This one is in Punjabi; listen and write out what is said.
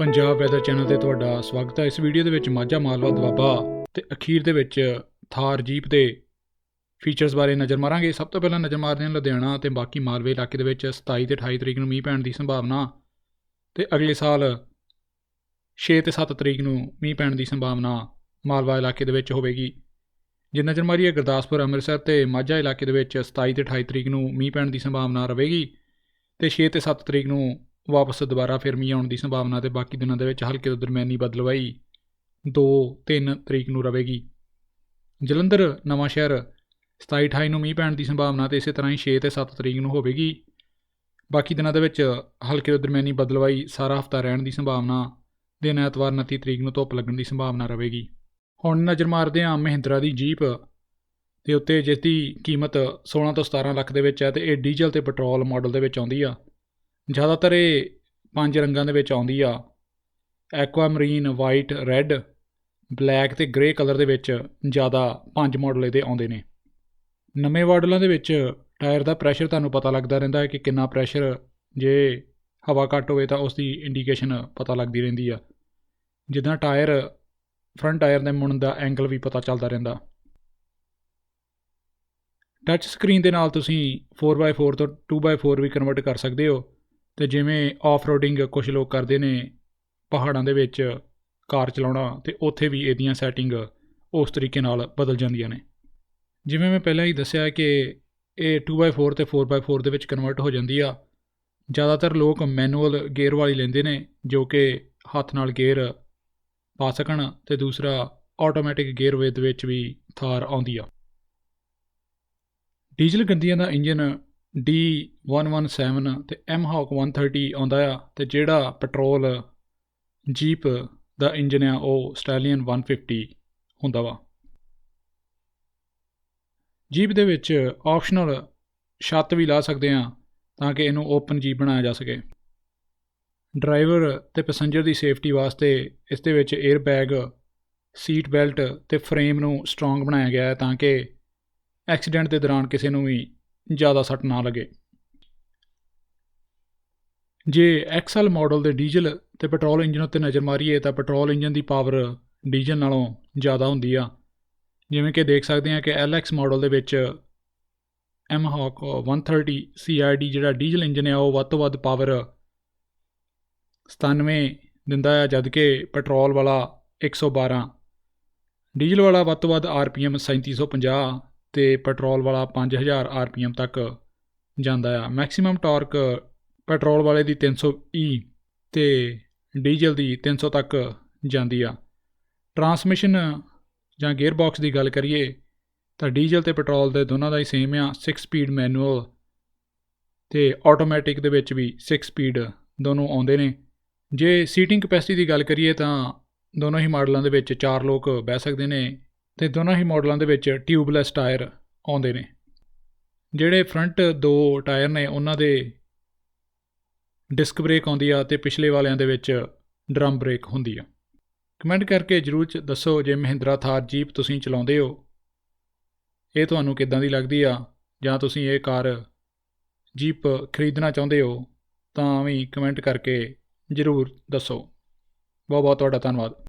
ਪੰਜਾਬ ਵੈਦਰ ਚੈਨਲ ਤੇ ਤੁਹਾਡਾ ਸਵਾਗਤ ਹੈ। ਇਸ ਵੀਡੀਓ ਦੇ ਵਿੱਚ ਮਾਝਾ ਮਾਲਵਾ ਦੁਆਬਾ ਤੇ ਅਖੀਰ ਦੇ ਵਿੱਚ ਥਾਰ ਜੀਪ ਦੇ ਫੀਚਰਸ ਬਾਰੇ ਨਜ਼ਰ ਮਾਰਾਂਗੇ। ਸਭ ਤੋਂ ਪਹਿਲਾਂ ਨਜ਼ਰ ਮਾਰਦੇ ਹਾਂ ਲੁਧਿਆਣਾ ਤੇ ਬਾਕੀ ਮਾਲਵੇ ਇਲਾਕੇ ਦੇ ਵਿੱਚ 27 ਤੇ 28 ਤਰੀਕ ਨੂੰ ਮੀਂਹ ਪੈਣ ਦੀ ਸੰਭਾਵਨਾ ਤੇ ਅਗਲੇ ਸਾਲ 6 ਤੇ 7 ਤਰੀਕ ਨੂੰ ਮੀਂਹ ਪੈਣ ਦੀ ਸੰਭਾਵਨਾ ਮਾਲਵਾ ਇਲਾਕੇ ਦੇ ਵਿੱਚ ਹੋਵੇਗੀ। ਜੇ ਨਜ਼ਰ ਮਾਰੀਏ ਗੁਰਦਾਸਪੁਰ, ਅੰਮ੍ਰਿਤਸਰ ਤੇ ਮਾਝਾ ਇਲਾਕੇ ਦੇ ਵਿੱਚ 27 ਤੇ 28 ਤਰੀਕ ਨੂੰ ਮੀਂਹ ਪੈਣ ਦੀ ਸੰਭਾਵਨਾ ਰਹੇਗੀ ਤੇ 6 ਤੇ 7 ਤਰੀਕ ਨੂੰ ਵਾਪਸ ਦੁਬਾਰਾ ਫਿਰ ਮੀਂਹ ਆਉਣ ਦੀ ਸੰਭਾਵਨਾ ਤੇ ਬਾਕੀ ਦਿਨਾਂ ਦੇ ਵਿੱਚ ਹਲਕੇ ਤੋਂ ਦਰਮਿਆਨੀ ਬਦਲਵਾਈ 2 3 ਤਰੀਕ ਨੂੰ ਰਹੇਗੀ ਜਲੰਧਰ, ਨਵਾਂ ਸ਼ਹਿਰ 27 28 ਨੂੰ ਮੀਂਹ ਪੈਣ ਦੀ ਸੰਭਾਵਨਾ ਤੇ ਇਸੇ ਤਰ੍ਹਾਂ ਹੀ 6 ਤੇ 7 ਤਰੀਕ ਨੂੰ ਹੋਵੇਗੀ। ਬਾਕੀ ਦਿਨਾਂ ਦੇ ਵਿੱਚ ਹਲਕੇ ਤੋਂ ਦਰਮਿਆਨੀ ਬਦਲਵਾਈ ਸਾਰਾ ਹਫਤਾ ਰਹਿਣ ਦੀ ਸੰਭਾਵਨਾ, ਦਿਨ ਐਤਵਾਰ 29 ਤਰੀਕ ਨੂੰ ਧੁੱਪ ਲੱਗਣ ਦੀ ਸੰਭਾਵਨਾ ਰਹੇਗੀ ਹੁਣ ਨਜ਼ਰ ਮਾਰਦੇ ਹਾਂ ਮਹਿੰਦਰਾ ਦੀ ਜੀਪ ਦੇ ਉੱਤੇ, ਜਿਸ ਦੀ ਕੀਮਤ 16 ਤੋਂ 17 ਲੱਖ ਦੇ ਵਿੱਚ ਹੈ ਤੇ ਇਹ ਡੀਜ਼ਲ ਤੇ ਪੈਟਰੋਲ ਮਾਡਲ ਦੇ ਵਿੱਚ ਆਉਂਦੀ ਆ। ਜ਼ਿਆਦਾਤਰ ਇਹ ਪੰਜ ਰੰਗਾਂ ਦੇ ਵਿੱਚ ਆਉਂਦੀ ਆ। Aquamarine, white, red, black ਤੇ ਗ੍ਰੇ ਕਲਰ ਦੇ ਵਿੱਚ ਜ਼ਿਆਦਾ ਪੰਜ ਮਾਡਲ ਇਹਦੇ ਆਉਂਦੇ ਨੇ। ਨਵੇਂ ਮਾਡਲਾਂ ਦੇ ਵਿੱਚ ਟਾਇਰ ਦਾ ਪ੍ਰੈਸ਼ਰ ਤੁਹਾਨੂੰ ਪਤਾ ਲੱਗਦਾ ਰਹਿੰਦਾ ਹੈ ਕਿ ਕਿੰਨਾ ਪ੍ਰੈਸ਼ਰ, ਜੇ ਹਵਾ ਘੱਟ ਹੋਵੇ ਤਾਂ ਉਸ ਦੀ ਇੰਡੀਕੇਸ਼ਨ ਪਤਾ ਲੱਗਦੀ ਰਹਿੰਦੀ ਆ। ਜਿੱਦਾਂ ਟਾਇਰ, ਫਰੰਟ ਟਾਇਰ ਦੇ ਮੁੜਨ ਦਾ ਐਂਗਲ ਵੀ ਪਤਾ ਚੱਲਦਾ ਰਹਿੰਦਾ। ਟੱਚ ਸਕਰੀਨ ਦੇ ਨਾਲ ਤੁਸੀਂ 4x4 ਤੋਂ 2x4 ਵੀ ਕਨਵਰਟ ਕਰ ਸਕਦੇ ਹੋ। ਤੇ ਜਿਵੇਂ ਆਫ-ਰੋਡਿੰਗ ਕੁਝ ਲੋਕ ਕਰਦੇ ਨੇ ਪਹਾੜਾਂ ਦੇ ਵਿੱਚ ਕਾਰ ਚਲਾਉਣਾ ਤੇ ਉੱਥੇ ਵੀ ਇਹਦੀਆਂ ਸੈਟਿੰਗ ਉਸ ਤਰੀਕੇ ਨਾਲ ਬਦਲ ਜਾਂਦੀਆਂ ਨੇ। ਜਿਵੇਂ ਮੈਂ ਪਹਿਲਾਂ ਹੀ ਦੱਸਿਆ ਕਿ ਇਹ 2x4 ਤੇ 4x4 ਦੇ ਵਿੱਚ ਕਨਵਰਟ ਹੋ ਜਾਂਦੀ ਆ। ਜ਼ਿਆਦਾਤਰ ਲੋਕ ਮੈਨੂਅਲ ਗੇਅਰ ਵਾਲੀ ਲੈਂਦੇ ਨੇ, ਜੋ ਕਿ ਹੱਥ ਨਾਲ ਗੇਅਰ ਪਾ ਸਕਣ ਤੇ ਦੂਸਰਾ ਆਟੋਮੈਟਿਕ ਗੇਅਰ ਵੇ ਵਿੱਚ ਵੀ ਥਾਰ ਆਉਂਦੀ ਆ। ਡੀਜ਼ਲ ਗੰਦੀਆਂ ਦਾ ਇੰਜਨ D117 ਤੇ M-Hawk 130 ਆਉਂਦਾ ਆ ਤੇ ਜਿਹੜਾ ਪੈਟਰੋਲ ਜੀਪ ਦਾ ਇੰਜਨ ਆ, ਉਹ ਸਟੈਲੀਅਨ 150 ਹੁੰਦਾ ਵਾ। ਜੀਪ ਦੇ ਵਿੱਚ ਆਪਸ਼ਨਲ ਛੱਤ ਵੀ ਲਾ ਸਕਦੇ ਆ ਤਾਂ ਕਿ ਇਹਨੂੰ ਓਪਨ ਜੀਪ ਬਣਾਇਆ ਜਾ ਸਕੇ। ਡਰਾਈਵਰ ਤੇ ਪੈਸੇਂਜਰ ਦੀ ਸੇਫਟੀ ਵਾਸਤੇ ਇਸ ਦੇ ਵਿੱਚ 에ਅਰ ਬੈਗ ਸੀਟ ਬੈਲਟ ਤੇ ਫਰੇਮ ਨੂੰ ਸਟਰੋਂਗ ਬਣਾਇਆ ਗਿਆ ਹੈ ਤਾਂ ਕਿ ਐਕਸੀਡੈਂਟ ਦੇ ਦੌਰਾਨ ਕਿਸੇ ਨੂੰ ਵੀ ਜ਼ਿਆਦਾ ਸੱਟ ਨਾ ਲੱਗੇ। ਜੇ ਐਕਸਲ ਮਾਡਲ ਦੇ ਡੀਜ਼ਲ ਤੇ ਪੈਟਰੋਲ ਇੰਜਨ ਉੱਤੇ ਨਜ਼ਰ ਮਾਰੀਏ ਤਾਂ ਪੈਟਰੋਲ ਇੰਜਨ ਦੀ ਪਾਵਰ ਡੀਜ਼ਲ ਨਾਲੋਂ ਜ਼ਿਆਦਾ ਹੁੰਦੀ ਆ। ਜਿਵੇਂ ਕਿ ਦੇਖ ਸਕਦੇ ਹਾਂ ਕਿ LX ਮਾਡਲ ਦੇ ਵਿੱਚ M-Hawk 130 CID ਜਿਹੜਾ ਡੀਜ਼ਲ ਇੰਜਨ ਹੈ ਉਹ ਵੱਧ ਤੋਂ ਵੱਧ ਪਾਵਰ 97 ਦਿੰਦਾ ਹੈ ਜਦਕਿ ਪੈਟਰੋਲ ਵਾਲਾ 112 ਡੀਜ਼ਲ ਵਾਲਾ ਵੱਧ ਤੋਂ ਵੱਧ RPM 3750 ਤੇ ਪੈਟਰੋਲ ਵਾਲਾ 5000 RPM ਤੱਕ ਜਾਂਦਾ ਆ। ਮੈਕਸਿਮਮ ਟਾਰਕ ਪੈਟਰੋਲ ਵਾਲੇ ਦੀ 300 E ਤੇ ਡੀਜ਼ਲ ਦੀ 300 ਤੱਕ ਜਾਂਦੀ ਆ। ਟਰਾਂਸਮਿਸ਼ਨ ਜਾਂ ਗੇਅਰ ਬਾਕਸ ਦੀ ਗੱਲ ਕਰੀਏ, ਤਾਂ ਡੀਜ਼ਲ ਤੇ ਪੈਟਰੋਲ ਦੇ ਦੋਨਾਂ ਦਾ ਹੀ ਸੇਮ ਆ 6 ਸਪੀਡ ਮੈਨੂਅਲ ਤੇ ਆਟੋਮੈਟਿਕ ਦੇ ਵਿੱਚ ਵੀ 6 ਸਪੀਡ ਦੋਨੋਂ ਆਉਂਦੇ ਨੇ। ਜੇ ਸੀਟਿੰਗ ਕਪੈਸਿਟੀ ਦੀ ਗੱਲ ਕਰੀਏ ਤਾਂ ਦੋਨੋਂ ਹੀ ਮਾਡਲਾਂ ਦੇ ਵਿੱਚ 4 ਲੋਕ ਬਹਿ ਸਕਦੇ ਨੇ। ਤੇ ਦੋਨਾਂ ਹੀ ਮਾਡਲਾਂ ਦੇ ਵਿੱਚ ਟਿਊਬਲੈਸ ਟਾਇਰ ਆਉਂਦੇ ਨੇ। ਜਿਹੜੇ ਫਰੰਟ ਦੋ ਟਾਇਰ ਨੇ, ਉਹਨਾਂ ਦੇ ਡਿਸਕ ਬ੍ਰੇਕ ਆਉਂਦੀ ਆ ਤੇ ਪਿਛਲੇ ਵਾਲਿਆਂ ਦੇ ਵਿੱਚ ਡਰਮ ਬ੍ਰੇਕ ਹੁੰਦੀ ਆ। ਕਮੈਂਟ ਕਰਕੇ ਜਰੂਰ ਦੱਸੋ ਜੇ ਮਹਿੰਦਰਾ ਥਾਰ ਜੀਪ ਤੁਸੀਂ ਚਲਾਉਂਦੇ ਹੋ, ਇਹ ਤੁਹਾਨੂੰ ਕਿੱਦਾਂ ਦੀ ਲੱਗਦੀ ਆ? ਜਾਂ ਤੁਸੀਂ ਇਹ ਕਾਰ ਜੀਪ ਖਰੀਦਣਾ ਚਾਹੁੰਦੇ ਹੋ, ਤਾਂ ਵੀ ਕਮੈਂਟ ਕਰਕੇ ਜਰੂਰ ਦੱਸੋ। ਬਹੁਤ ਬਹੁਤ ਤੁਹਾਡਾ ਧੰਨਵਾਦ।